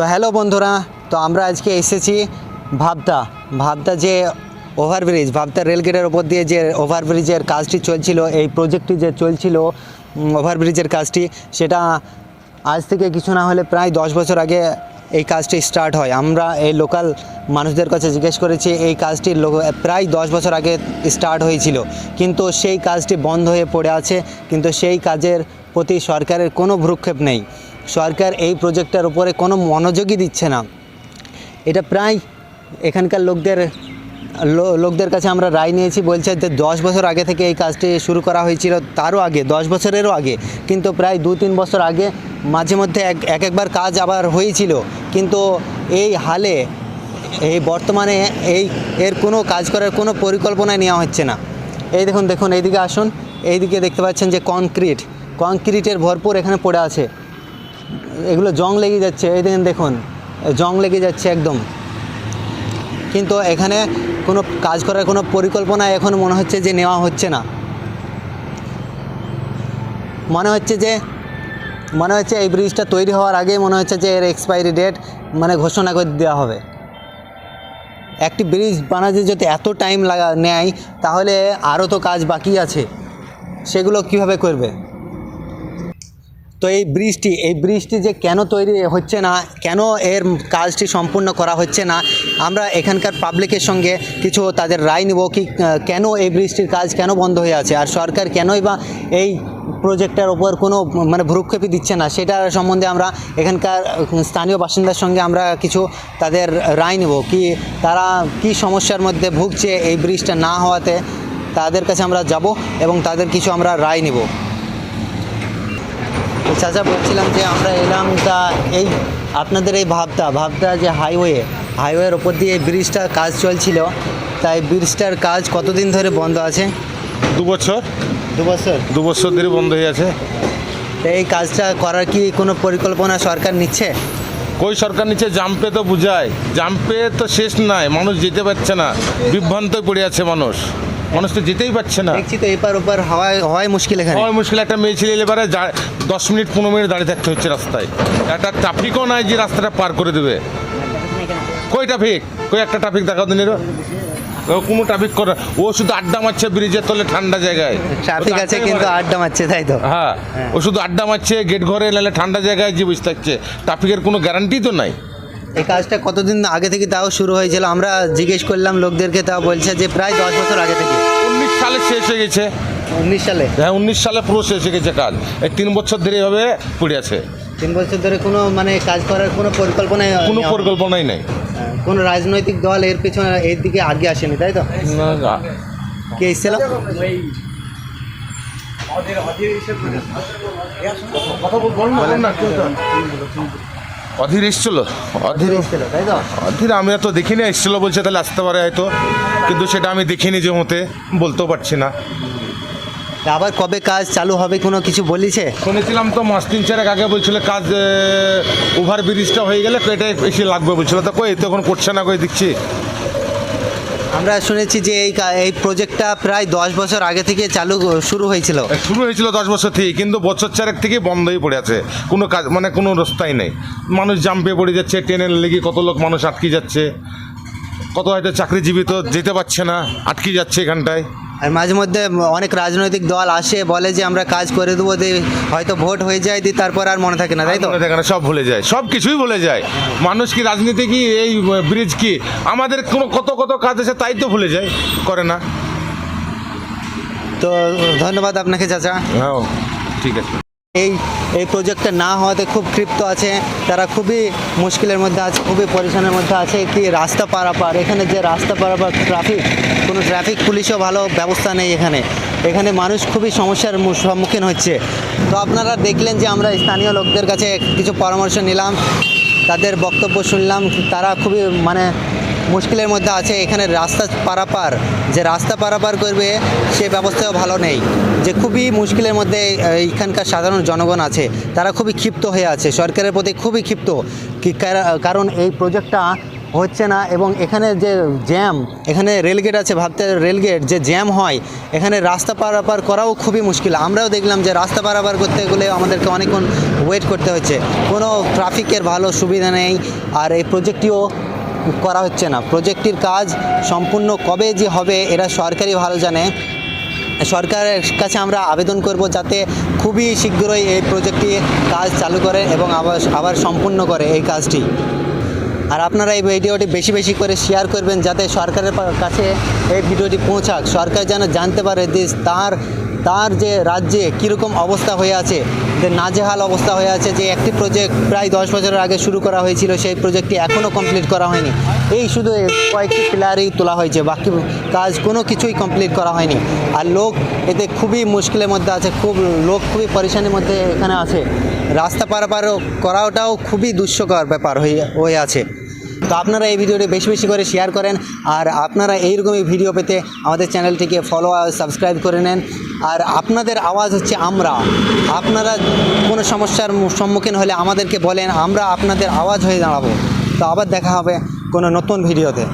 তো হ্যালো বন্ধুরা, তো আমরা আজকে এসেছি ভাবদা। ভাবদা যে ওভারব্রিজ, ভাবদা রেলগেটের ওপর দিয়ে যে ওভারব্রিজের কাজটি চলছিল, এই প্রজেক্টটি যে চলছিল ওভারব্রিজের কাজটি, সেটা আজ থেকে কিছু না হলে প্রায় দশ বছর আগে এই কাজটি স্টার্ট হয়। আমরা এই লোকাল মানুষদের কাছে জিজ্ঞেস করেছি, এই কাজটি প্রায় দশ বছর আগে স্টার্ট হয়েছিল। কিন্তু সেই কাজটি বন্ধ হয়ে পড়ে আছে, কিন্তু সেই কাজের প্রতি সরকারের কোনো ভ্রুক্ষেপ নেই। সরকার এই প্রজেক্টটার উপরে কোনো মনোযোগই দিচ্ছে না। এটা প্রায় এখানকার লোকদের লোকদের কাছে আমরা রায় নিয়েছি, বলছে যে দশ বছর আগে থেকে এই কাজটি শুরু করা হয়েছিল, তারও আগে, দশ বছরেরও আগে, কিন্তু প্রায় দু তিন বছর আগে মাঝে মধ্যে এক এক একবার কাজ আবার হয়েছিল। কিন্তু এই হালে, এই বর্তমানে এই, এর কোনো কাজ করার কোনো পরিকল্পনা নেওয়া হচ্ছে না। এই দেখুন দেখুন, এইদিকে আসুন, এইদিকে দেখতে পাচ্ছেন যে কংক্রিট কংক্রিটের ভরপুর এখানে পড়ে আছে। এগুলো জং লেগে যাচ্ছে, এই দেখেন, দেখুন, জং লেগে যাচ্ছে একদম। কিন্তু এখানে কোনো কাজ করার কোনো পরিকল্পনা এখন মনে হচ্ছে যে নেওয়া হচ্ছে না। মনে হচ্ছে যে, মনে হচ্ছে এই ব্রিজটা তৈরি হওয়ার আগে মনে হচ্ছে যে এর এক্সপায়ারি ডেট মানে ঘোষণা করে দেওয়া হবে। একটি ব্রিজ বানাতে যদি এত টাইম লাগা নেয়, তাহলে আরও তো কাজ বাকি আছে। সেগুলো কীভাবে করবে? তো এই ব্রিজটি এই ব্রিজটি যে কেন তৈরি হচ্ছে না, কেন এর কাজটি সম্পূর্ণ করা হচ্ছে না, আমরা এখানকার পাবলিকের সঙ্গে কিছু তাদের রায় নেব কি কেন এই ব্রিজটির কাজ কেন বন্ধ হয়ে আছে, আর সরকার কেনই বা এই প্রজেক্টের ওপর কোনো মানে ভ্রুক্ষেপই দিচ্ছে না সেটার সম্বন্ধে আমরা এখানকার স্থানীয় বাসিন্দার সঙ্গে আমরা কিছু তাদের রায় নেব কি, তারা কি সমস্যার মধ্যে ভুগছে এই ব্রিজটা না হওয়াতে, তাদের কাছে আমরা যাব এবং তাদের কিছু আমরা রায় নেব। চাচা বলছিলাম যে আমরা এলাম তা এই আপনাদের এই ভাবটা ভাবটা যে হাইওয়ে হাইওয়ের ওপর দিয়ে এই ব্রিজটার কাজ চলছিল। তাই ব্রিজটার কাজ কতদিন ধরে বন্ধ আছে? দু বছর। দু বছর? দু বছর ধরে বন্ধ হয়ে আছে। এই কাজটা করার কি কোনো পরিকল্পনা সরকার নিচ্ছে? কই সরকার নিচে জাম্পে তো বুঝায়। জাম্পে তো শেষ নাই। মানুষ যেতে পারছে না। বিভ্রান্ত পড়ে আছে মানুষ। মানুষ তো যেতেই পারছে না। দেখছি তো এপার ওপার হওয়ায় হওয়াই মুশকিল এখানে। হয় মুশকিল। একটা মেয়ে ছেলে এবারে দশ মিনিট পনেরো মিনিট দাঁড়িয়ে থাকতে হচ্ছে রাস্তায়। একটা ট্রাফিকও নাই যে রাস্তাটা পার করে দেবে। কই ট্রাফিক কই একটা ট্রাফিক দেখাও দিন ও কোনো ট্রাফিক করে ও শুধু আড্ডা মারছে ব্রিজের তলে ঠান্ডা জায়গায়। ট্রাফিক আছে কিন্তু আড্ডা মারছে তাই তো? হ্যাঁ। ও শুধু আড্ডা মারছে গেট ঘরে নাহলে ঠান্ডা জায়গায় যে বসে থাকছে। ট্রাফিকের কোনো গ্যারান্টি তো নাই। এই কাজটা কতদিন আগে থেকে তাও শুরু হয়েছিল? আমরা জিজ্ঞেস করলাম লোকদেরকে তাও বলছে যে প্রায় দশ বছর আগে থেকে। উনিশ সালে শেষ হয়ে গেছে। উনিশ সালে? হ্যাঁ উনিশ সালে পুরো শেষ হয়ে গেছে কাজ। এই তিন বছর ধরে এভাবে পড়ে আছে। তিন বছর ধরে কোনো মানে কাজ করার কোনো পরিকল্পনা কোনো পরিকল্পনাই নেই। কোনো রাজনৈতিক দল এর পেছনে এর দিকে আগে আসেনি তাই তো? না, না। কে এসেছিল? বলেন না, কেউ তো। অধীর এসছিল। অধীর এসছিল তাই তো? অধীর আমি তো দেখিনি এসছিল বলছে তাহলে আসতে পারে হয়তো। কিন্তু সেটা আমি দেখিনি যে মতে বলতেও পারছি না। আবার কবে কাজ চালু হবে কোনো কিছু বলেছে? শুনেছিলাম তো মাস তিন চারেক আগে বলছিল কাজ ওভার ব্রিজটা হয়ে গেলে এটা বেশি লাগবে বলছিল। তো কই তো এখন করছে না কই দেখছি। আমরা শুনেছি যে এই এই প্রজেক্টটা প্রায় দশ বছর আগে থেকে চালু শুরু হয়েছিল। শুরু হয়েছিল দশ বছর থেকে কিন্তু বছর চারেক থেকে বন্ধই পড়ে আছে। কোনো কাজ মানে কোনো রাস্তাই নেই। মানুষ জাম্পে পড়ে যাচ্ছে, ট্রেনের লেগে কত লোক মানুষ আটকে যাচ্ছে। কত হয়তো চাকরিজীবী তো যেতে পারছে না আটকে যাচ্ছে এখানটায়। আর মাঝে মধ্যে অনেক রাজনৈতিক দল আসে বলে যে আমরা কাজ করে দেবো দিয়ে হয়তো ভোট হয়ে যায় দিয়ে তারপর আর মনে থাকে না তাই তো? থাকে না, সব ভুলে যায় সব কিছুই ভুলে যায়। মানুষ কি রাজনীতি কি এই ব্রিজ কি? আমাদের কোনো কত কত কাজ আছে তাই তো ভুলে যায় করে না। তো ধন্যবাদ আপনাকে চাচা। হ্যাঁ ঠিক আছে। এই এই প্রজেক্টটা না হওয়াতে খুব ক্ষিপ্ত আছে। তারা খুবই মুশকিলের মধ্যে আছে, খুবই পরিশানের মধ্যে আছে। কি রাস্তা পারাপার, এখানে যে রাস্তা পারাপার ট্রাফিক কোনো ট্রাফিক পুলিশও ভালো ব্যবস্থা নেই এখানে। এখানে মানুষ খুবই সমস্যার সম্মুখীন হচ্ছে। তো আপনারা দেখলেন যে আমরা স্থানীয় লোকদের কাছে কিছু পরামর্শ নিলাম। তাদের বক্তব্য শুনলাম। তারা খুবই মানে মুশকিলের মধ্যে আছে এখানে রাস্তা পারাপার। যে রাস্তা পারাপার করবে সে ব্যবস্থাও ভালো নেই। যে খুবই মুশকিলের মধ্যে আহ, এইখানকার সাধারণ জনগণ আছে তারা খুবই ক্ষিপ্ত হয়ে আছে সরকারের প্রতি খুবই ক্ষিপ্ত। কারণ এই প্রজেক্টটা হচ্ছে না এবং এখানে যে জ্যাম এখানে রেলগেট আছে ভাবতে রেলগেট যে জ্যাম হয় এখানে রাস্তা পারাপার করাও খুবই মুশকিল। আমরাও দেখলাম যে রাস্তা পারাপার করতে গেলে আমাদেরকে অনেকক্ষণ ওয়েট করতে হচ্ছে। কোনো ট্রাফিকের ভালো সুবিধা নেই আর এই প্রজেক্টটিও করা হচ্ছে না। প্রজেক্টটির কাজ সম্পূর্ণ কবে যে হবে, এরা সরকারি ভালো জানে। সরকারের কাছে আমরা আবেদন করব যাতে খুবই শীঘ্রই এই প্রজেক্টটি কাজ চালু করে এবং আবার আবার সম্পূর্ণ করে এই কাজটি। আর আপনারা এই ভিডিওটি বেশি বেশি করে শেয়ার করবেন যাতে সরকারের কাছে এই ভিডিওটি পৌঁছাক। সরকার যেন জানতে পারে যে তার তার যে রাজ্যে কীরকম অবস্থা হয়ে আছে, যে নাজেহাল অবস্থা হয়ে আছে, যে একটি প্রজেক্ট প্রায় দশ বছরের আগে শুরু করা হয়েছিল, সেই প্রজেক্টটি এখনও কমপ্লিট করা হয়নি। এই শুধু কয়েকটি পিলারই তোলা হয়েছে, বাকি কাজ কোনো কিছুই কমপ্লিট করা হয়নি। আর লোক এতে খুবই মুশকিলের মধ্যে আছে, খুব লোক খুবই পরেশানির মধ্যে এখানে আছে। রাস্তা পারাপারও করাটাও খুবই দুঃস্বকর ব্যাপার হয়ে হয়ে আছে। তো আপনারা এই ভিডিওটি বেশি বেশি করে শেয়ার করেন আর আপনারা এইরকমই ভিডিও পেতে আমাদের চ্যানেলটিকে ফলো আর সাবস্ক্রাইব করে নেন। আর আপনাদের আওয়াজ হচ্ছে আমরা। আপনারা কোনো সমস্যার সম্মুখীন হলে আমাদেরকে বলেন, আমরা আপনাদের আওয়াজ হয়ে দাঁড়াবো। তো আবার দেখা হবে কোনো নতুন ভিডিওতে